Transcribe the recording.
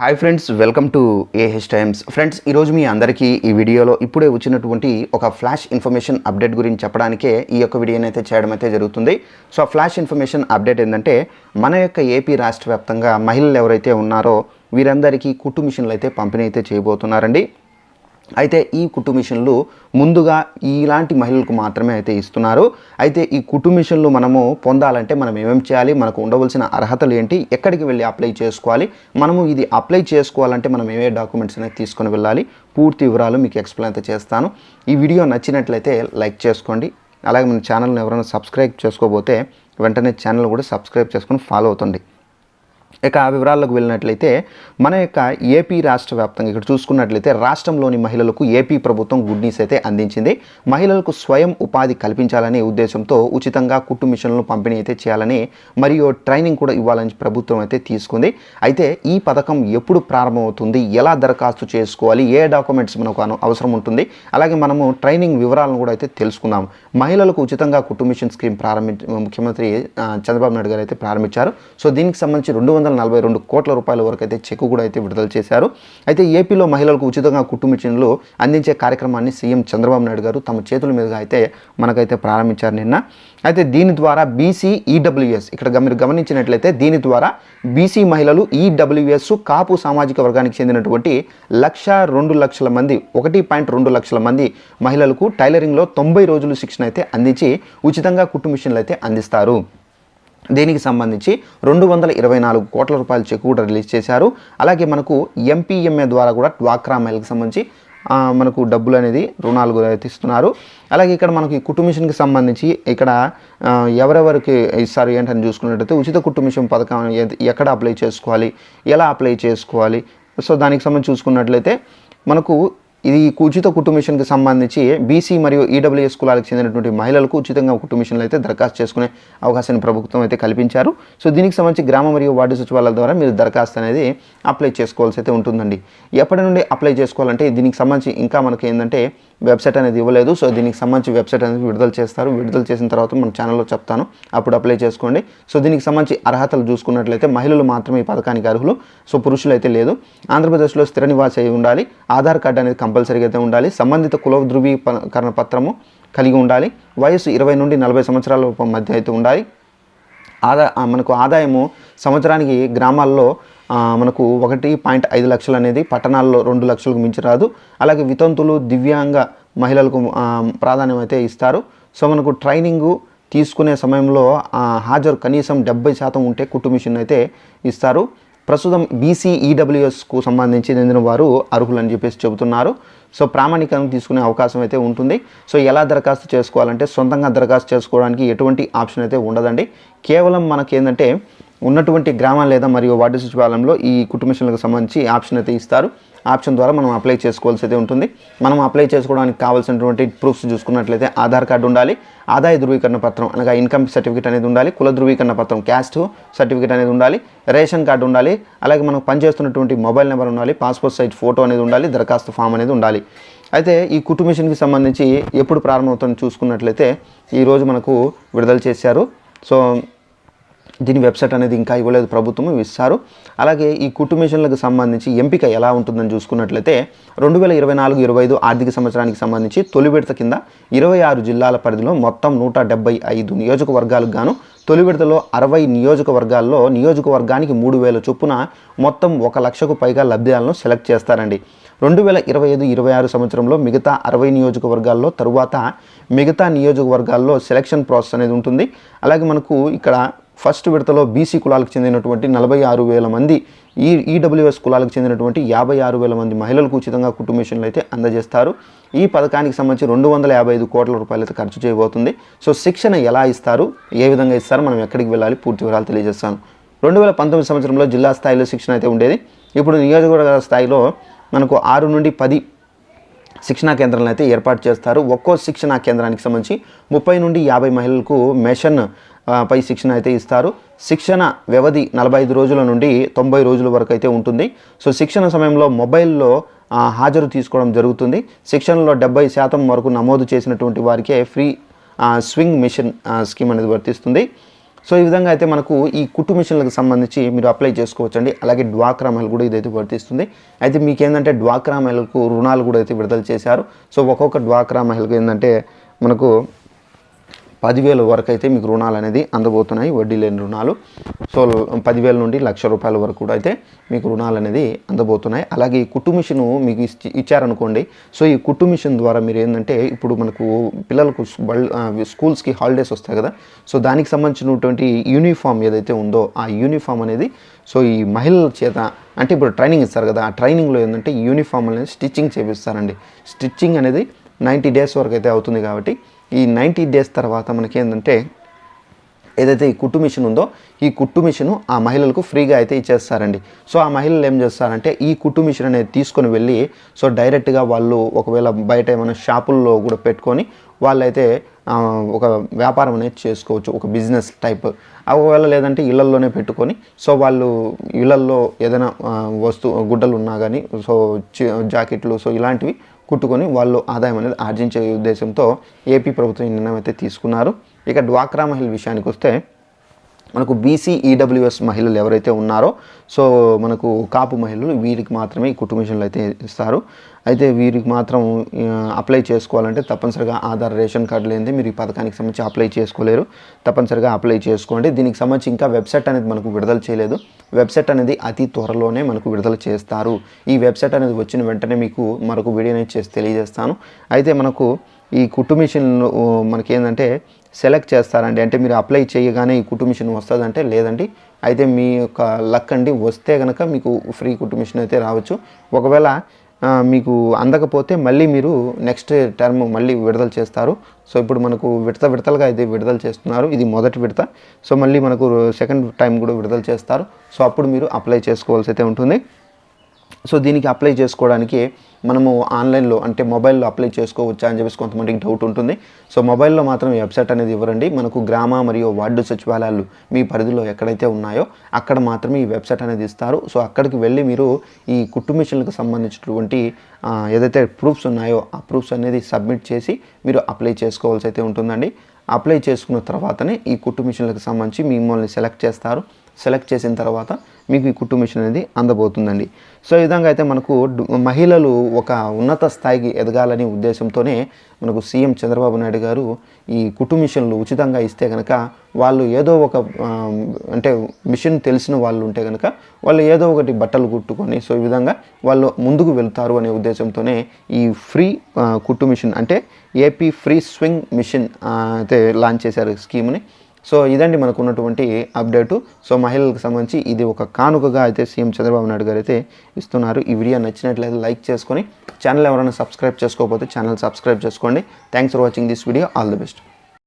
Hi friends welcome to A H times friends ఈరోజు మీ అందరికీ ఈ వీడియోలో ఇప్పుడే వచ్చినటువంటి ఒక ఫ్లాష్ ఇన్ఫర్మేషన్ అప్డేట్ గురించి చెప్పడానికే ఈ యొక్క వీడియోని అయితే చేయడం అయితే జరుగుతుంది. సో ఆ ఫ్లాష్ ఇన్ఫర్మేషన్ అప్డేట్ ఏంటంటే మన యొక్క ఏపీ రాష్ట్ర వ్యాప్తంగా మహిళలు ఎవరైతే ఉన్నారో వీరందరికీ కుట్టు మిషన్లు అయితే పంపిణీ అయితే చేయబోతున్నారండి. అయితే ఈ కుట్టు మిషన్లు ముందుగా ఇలాంటి మహిళలకు మాత్రమే అయితే ఇస్తున్నారు. అయితే ఈ కుట్టు మిషన్లు మనము పొందాలంటే మనం ఏమేమి చేయాలి? మనకు ఉండవలసిన అర్హతలు ఏంటి? ఎక్కడికి వెళ్ళి అప్లై చేసుకోవాలి? మనము ఇది అప్లై చేసుకోవాలంటే మనం ఏవే డాక్యుమెంట్స్ అనేది తీసుకొని వెళ్ళాలి? పూర్తి వివరాలు మీకు ఎక్స్ప్లెయిన్ అయితే చేస్తాను. ఈ వీడియో నచ్చినట్లయితే లైక్ చేసుకోండి. అలాగే మన ఛానల్ని ఎవరైనా సబ్స్క్రైబ్ చేసుకోబోతే వెంటనే ఛానల్ కూడా సబ్స్క్రైబ్ చేసుకొని ఫాలో అవుతుంది ఇక ఆ వివరాల్లోకి వెళ్ళినట్లయితే మన యొక్క ఏపీ రాష్ట్ర వ్యాప్తంగా ఇక్కడ చూసుకున్నట్లయితే రాష్ట్రంలోని మహిళలకు ఏపీ ప్రభుత్వం గుడ్ న్యూస్ అయితే అందించింది. మహిళలకు స్వయం ఉపాధి కల్పించాలనే ఉద్దేశంతో ఉచితంగా కుట్టు మిషన్లను పంపిణీ అయితే చేయాలని మరియు ట్రైనింగ్ కూడా ఇవ్వాలని ప్రభుత్వం అయితే తీసుకుంది. అయితే ఈ పథకం ఎప్పుడు ప్రారంభమవుతుంది? ఎలా దరఖాస్తు చేసుకోవాలి? ఏ డాక్యుమెంట్స్ మనకు అవసరం ఉంటుంది? అలాగే మనము ట్రైనింగ్ వివరాలను కూడా అయితే తెలుసుకుందాం. మహిళలకు ఉచితంగా కుట్టు మిషన్ స్కీమ్ ప్రారంభించి ముఖ్యమంత్రి చంద్రబాబు నాయుడు గారు అయితే ప్రారంభించారు. సో దీనికి సంబంధించి రెండు వందల నలభై రెండు కోట్ల రూపాయల వరకు అయితే చెక్కు కూడా అయితే విడుదల చేశారు. అయితే ఏపీలో మహిళలకు ఉచితంగా కుట్టు మిషన్లు అందించే కార్యక్రమాన్ని సీఎం చంద్రబాబు నాయుడు గారు తమ చేతుల మీదుగా అయితే మనకైతే ప్రారంభించారు నిన్న. అయితే దీని ద్వారా బీసీ ఈడబ్ల్యూఎస్ ఇక్కడ మీరు గమనించినట్లయితే దీని ద్వారా బీసీ మహిళలు ఈడబ్ల్యూఎస్ కాపు సామాజిక వర్గానికి చెందినటువంటి లక్ష రెండు లక్షల మంది ఒకటి పాయింట్ రెండు లక్షల మంది మహిళలకు టైలరింగ్లో తొంభై రోజులు శిక్షణ అయితే అందించి ఉచితంగా కుట్టు మిషన్లు అయితే అందిస్తారు. దీనికి సంబంధించి రెండు వందల ఇరవై నాలుగు కోట్ల రూపాయల చెక్ కూడా రిలీజ్ చేశారు. అలాగే మనకు ఎంపీఎంఏ ద్వారా కూడా డ్వాక్రా మహిళలకు సంబంధించి మనకు డబ్బులు అనేది రుణాలు ఇస్తున్నారు. అలాగే ఇక్కడ మనకి కుట్టు మిషన్కి సంబంధించి ఇక్కడ ఎవరెవరికి ఇస్తారు ఏంటని చూసుకున్నట్టయితే ఉచిత కుట్టు మిషన్ పథకం ఎక్కడ అప్లై చేసుకోవాలి ఎలా అప్లై చేసుకోవాలి? సో దానికి సంబంధించి చూసుకున్నట్లయితే మనకు ఇది ఉచిత కుట్టు మిషన్కి సంబంధించి బీసీ మరియు ఈడబ్ల్యూఎస్ కులాలకు చెందినటువంటి మహిళలకు ఉచితంగా కుట్టు మిషన్లు అయితే దరఖాస్తు చేసుకునే అవకాశాన్ని ప్రభుత్వం అయితే కల్పించారు. సో దీనికి సంబంధించి గ్రామ మరియు వార్డు సచివాలయాల ద్వారా మీరు దరఖాస్తు అనేది అప్లై చేసుకోవాల్సి అయితే ఉంటుందండి. ఎప్పటి నుండి అప్లై చేసుకోవాలంటే దీనికి సంబంధించి ఇంకా మనకి ఏంటంటే వెబ్సైట్ అనేది ఇవ్వలేదు. సో దీనికి సంబంధించి వెబ్సైట్ అనేది విడుదల చేస్తారు. విడుదల చేసిన తర్వాత మన ఛానల్లో చెప్తాను. అప్పుడు అప్లై చేసుకోండి. సో దీనికి సంబంధించి అర్హతలు చూసుకున్నట్లయితే మహిళలు మాత్రమే ఈ పథకానికి అర్హులు. సో పురుషులు అయితే లేదు. ఆంధ్రప్రదేశ్లో స్థిర నివాసి అయి ఉండాలి. ఆధార్ కార్డు అనేది కంపల్సరీగా అయితే ఉండాలి. సంబంధిత కుల ధృవీకరణ పత్రము కలిగి ఉండాలి. వయసు ఇరవై నుండి నలభై సంవత్సరాల మధ్య అయితే ఉండాలి. ఆదా మనకు ఆదాయము సంవత్సరానికి గ్రామాల్లో మనకు ఒకటి పాయింట్ ఐదు లక్షలు అనేది పట్టణాల్లో రెండు లక్షలకు మించి రాదు. అలాగే వితంతులు దివ్యాంగ మహిళలకు ప్రాధాన్యం అయితే ఇస్తారు. సో మనకు ట్రైనింగు తీసుకునే సమయంలో హాజరు కనీసం డెబ్బై శాతం ఉంటే కుట్టు మిషన్ అయితే ఇస్తారు. ప్రస్తుతం బీసీఈడబ్ల్యూఎస్కు సంబంధించి చెందిన వారు అర్హులని చెప్పేసి చెబుతున్నారు. సో ప్రామాణికం తీసుకునే అవకాశం అయితే ఉంటుంది. సో ఎలా దరఖాస్తు చేసుకోవాలంటే సొంతంగా దరఖాస్తు చేసుకోవడానికి ఎటువంటి ఆప్షన్ అయితే ఉండదండి. కేవలం మనకి ఏంటంటే ఉన్నటువంటి గ్రామం లేదా మరియు వార్డు సచివాలయంలో ఈ కుటుంబీషన్లకు సంబంధించి ఆప్షన్ అయితే ఇస్తారు. ఆప్షన్ ద్వారా మనం అప్లై చేసుకోవాల్సి అయితే ఉంటుంది. మనం అప్లై చేసుకోవడానికి కావాల్సినటువంటి ప్రూఫ్స్ చూసుకున్నట్లయితే ఆధార్ కార్డు ఉండాలి. ఆదాయ ధృవీకరణ పత్రం అనగా ఇన్కమ్ సర్టిఫికేట్ అనేది ఉండాలి. కుల ధృవీకరణ పత్రం క్యాస్ట్ సర్టిఫికేట్ అనేది ఉండాలి. రేషన్ కార్డు ఉండాలి. అలాగే మనం పనిచేస్తున్నటువంటి మొబైల్ నెంబర్ ఉండాలి. పాస్పోర్ట్ సైజ్ ఫోటో అనేది ఉండాలి. దరఖాస్తు ఫామ్ అనేది ఉండాలి. అయితే ఈ కుటుంబ మిషన్కి సంబంధించి ఎప్పుడు ప్రారంభమవుతుందో చూసుకున్నట్లయితే ఈరోజు మనకు విడుదల చేశారు. సో దీని వెబ్సైట్ అనేది ఇంకా ఇవ్వలేదు ప్రభుత్వం ఇస్తారు అలాగే ఈ కుటుంబేషన్లకు మిషన్లకు సంబంధించి ఎంపిక ఎలా ఉంటుందని చూసుకున్నట్లయితే రెండు వేల ఇరవై నాలుగు ఇరవై ఐదు ఆర్థిక సంవత్సరానికి సంబంధించి తొలి విడత కింద ఇరవై ఆరు జిల్లాల పరిధిలో మొత్తం నూట డెబ్బై ఐదు నియోజకవర్గాలకు గాను తొలి విడతలో అరవై నియోజకవర్గాల్లో నియోజకవర్గానికి మూడు వేల చొప్పున మొత్తం ఒక లక్షకు పైగా లబ్ధిదారులను సెలెక్ట్ చేస్తారండి. రెండు వేల ఇరవై ఐదు ఇరవై ఆరు సంవత్సరంలో మిగతా అరవై నియోజకవర్గాల్లో తరువాత మిగతా నియోజకవర్గాల్లో సెలక్షన్ ప్రాసెస్ అనేది ఉంటుంది. అలాగే మనకు ఇక్కడ ఫస్ట్ విడతలో బీసీ కులాలకు చెందినటువంటి నలభై ఆరు వేల మంది ఈ ఈడబ్ల్యూఎస్ కులాలకు చెందినటువంటి యాభై ఆరు వేల మంది మహిళలకు ఉచితంగా కుటుంబేషన్లు అయితే అందజేస్తారు. ఈ పథకానికి సంబంధించి రెండు వందల యాభై ఐదు కోట్ల రూపాయలు అయితే ఖర్చు చేయబోతుంది. సో శిక్షణ ఎలా ఇస్తారు? ఏ విధంగా ఇస్తారు? మనం ఎక్కడికి వెళ్ళాలి? పూర్తి వివరాలు తెలియజేస్తాను. రెండు వేల పంతొమ్మిది సంవత్సరంలో జిల్లా స్థాయిలో శిక్షణ అయితే ఉండేది. ఇప్పుడు నియోజకవర్గ స్థాయిలో మనకు ఆరు నుండి పది శిక్షణా కేంద్రాలను అయితే ఏర్పాటు చేస్తారు. ఒక్కో శిక్షణా కేంద్రానికి సంబంధించి ముప్పై నుండి యాభై మహిళలకు మెషన్ పై శిక్షణ అయితే ఇస్తారు. శిక్షణ వ్యవధి నలభై ఐదు రోజుల నుండి తొంభై రోజుల వరకు అయితే ఉంటుంది. సో శిక్షణ సమయంలో మొబైల్లో హాజరు తీసుకోవడం జరుగుతుంది. శిక్షణలో డెబ్బై శాతం వరకు నమోదు చేసినటువంటి వారికే ఫ్రీ స్వింగ్ మిషన్ స్కీమ్ అనేది వర్తిస్తుంది. సో ఈ విధంగా అయితే మనకు ఈ కుట్టు మిషన్లకు సంబంధించి మీరు అప్లై చేసుకోవచ్చండి. అలాగే డ్వాక్రా మహిళ కూడా ఇదైతే వర్తిస్తుంది. అయితే మీకు ఏంటంటే డ్వాక్రా మహిళలకు రుణాలు కూడా అయితే విడుదల చేశారు. సో ఒక్కొక్క డ్వాక్రా మహిళకు ఏంటంటే మనకు పదివేల వరకు అయితే మీకు రుణాలు అనేది అందబోతున్నాయి. వడ్డీ లేని రుణాలు. సో పదివేల నుండి లక్ష రూపాయల వరకు కూడా అయితే మీకు రుణాలు అనేది అందబోతున్నాయి. అలాగే ఈ కుట్టు మిషన్ మీకు ఇచ్చి- ఇచ్చారనుకోండి. సో ఈ కుట్టు మిషన్ ద్వారా మీరు ఏంటంటే ఇప్పుడు మనకు పిల్లలకు బల్ స్కూల్స్కి హాలిడేస్ వస్తాయి కదా. సో దానికి సంబంధించినటువంటి యూనిఫామ్ ఏదైతే ఉందో ఆ యూనిఫామ్ అనేది సో ఈ మహిళల చేత అంటే ఇప్పుడు ట్రైనింగ్ ఇస్తారు కదా. ఆ ట్రైనింగ్లో ఏంటంటే యూనిఫామ్ అనేది స్టిచ్చింగ్ చేపిస్తారండి. స్టిచ్చింగ్ అనేది నైంటీ డేస్ వరకు అయితే అవుతుంది కాబట్టి ఈ నైంటీ డేస్ తర్వాత మనకేంటంటే ఏదైతే ఈ కుట్టు మిషన్ ఉందో ఈ కుట్టు మిషన్ ఆ మహిళలకు ఫ్రీగా అయితే ఇచ్చేస్తారండి. సో ఆ మహిళలు ఏం చేస్తారంటే ఈ కుట్టు మిషన్ అనేది తీసుకొని వెళ్ళి సో డైరెక్ట్గా వాళ్ళు ఒకవేళ బయట ఏమైనా షాపుల్లో కూడా పెట్టుకొని వాళ్ళైతే ఒక వ్యాపారం అనేది చేసుకోవచ్చు ఒక బిజినెస్ టైప్. ఒకవేళ లేదంటే ఇళ్ళల్లోనే పెట్టుకొని సో వాళ్ళు ఇళ్ళల్లో ఏదైనా వస్తువు గుడ్డలు ఉన్నా కానీ సో జాకెట్లు సో ఇలాంటివి కుట్టుకొని వాళ్ళు ఆదాయం అనేది ఆర్జించే ఉద్దేశంతో ఏపీ ప్రభుత్వం ఈ నిర్ణయం అయితే తీసుకున్నారు. ఇక డ్వాక్రా మహిళ విషయానికి వస్తే మనకు బీసీ ఈడబ్ల్యూఎస్ మహిళలు ఎవరైతే ఉన్నారో సో మనకు కాపు మహిళలు వీరికి మాత్రమే ఈ కుటుంబ మిషన్లు అయితే ఇస్తారు. అయితే వీరికి మాత్రం అప్లై చేసుకోవాలంటే తప్పనిసరిగా ఆధార్ రేషన్ కార్డు లేనిదే మీరు ఈ పథకానికి సంబంధించి అప్లై చేసుకోలేరు. తప్పనిసరిగా అప్లై చేసుకోండి. దీనికి సంబంధించి ఇంకా వెబ్సైట్ అనేది మనకు విడుదల చేయలేదు. వెబ్సైట్ అనేది అతి త్వరలోనే మనకు విడుదల చేస్తారు. ఈ వెబ్సైట్ అనేది వచ్చిన వెంటనే మీకు మరొక వీడియో అనేది చేసి తెలియజేస్తాను. అయితే మనకు ఈ కుట్టు మిషన్ మనకి ఏంటంటే సెలెక్ట్ చేస్తారండి. అంటే మీరు అప్లై చేయగానే ఈ కుట్టు మిషన్ వస్తుందంటే లేదండి. అయితే మీ యొక్క లక్ అండి. వస్తే కనుక మీకు ఫ్రీ కుట్టు మిషన్ అయితే రావచ్చు. ఒకవేళ మీకు అందకపోతే మళ్ళీ మీరు నెక్స్ట్ టర్మ్ మళ్ళీ విడుదల చేస్తారు. సో ఇప్పుడు మనకు విడత విడతలుగా అయితే విడుదల చేస్తున్నారు. ఇది మొదటి విడత. సో మళ్ళీ మనకు సెకండ్ టైం కూడా విడుదల చేస్తారు. సో అప్పుడు మీరు అప్లై చేసుకోవాల్సి అయితే ఉంటుంది. సో దీనికి అప్లై చేసుకోవడానికి మనము ఆన్లైన్లో అంటే మొబైల్లో అప్లై చేసుకోవచ్చా అని చెప్పేసి కొంతమందికి డౌట్ ఉంటుంది. సో మొబైల్లో మాత్రం ఈ వెబ్సైట్ అనేది ఇవ్వరండి. మనకు గ్రామ మరియు వార్డు సచివాలయాలు మీ పరిధిలో ఎక్కడైతే ఉన్నాయో అక్కడ మాత్రమే ఈ వెబ్సైట్ అనేది ఇస్తారు. సో అక్కడికి వెళ్ళి మీరు ఈ కుట్టు మిషన్లకు సంబంధించినటువంటి ఏదైతే ప్రూఫ్స్ ఉన్నాయో ఆ ప్రూఫ్స్ అనేది సబ్మిట్ చేసి మీరు అప్లై చేసుకోవాల్సి అయితే ఉంటుందండి. అప్లై చేసుకున్న తర్వాతనే ఈ కుట్టు మిషన్లకు సంబంధించి మిమ్మల్ని సెలెక్ట్ చేస్తారు. సెలెక్ట్ చేసిన తర్వాత మీకు ఈ కుట్టు మిషన్ అనేది అందబోతుందండి. సో ఈ విధంగా అయితే మనకు మహిళలు ఒక ఉన్నత స్థాయికి ఎదగాలని ఉద్దేశంతోనే మనకు సీఎం చంద్రబాబు నాయుడు గారు ఈ కుట్టు మిషన్లు ఉచితంగా ఇస్తే కనుక వాళ్ళు ఏదో ఒక అంటే మిషన్ తెలిసిన వాళ్ళు ఉంటే కనుక వాళ్ళు ఏదో ఒకటి బట్టలు కుట్టుకొని సో ఈ విధంగా వాళ్ళు ముందుకు వెళ్తారు అనే ఉద్దేశంతోనే ఈ ఫ్రీ కుట్టు మిషన్ అంటే ఏపీ ఫ్రీ స్వింగ్ మిషన్ అయితే లాంచ్ చేశారు స్కీమ్ని. సో ఇదండి మనకు ఉన్నటువంటి అప్డేటు. సో మహిళలకు సంబంధించి ఇది ఒక కానుకగా అయితే సీఎం చంద్రబాబు నాయుడు గారు అయితే ఇస్తున్నారు. ఈ వీడియో నచ్చినట్లయితే లైక్ చేసుకొని ఛానల్ ఎవరైనా సబ్స్క్రైబ్ చేసుకోకపోతే ఛానల్ సబ్స్క్రైబ్ చేసుకోండి. Thanks for watching this video all the best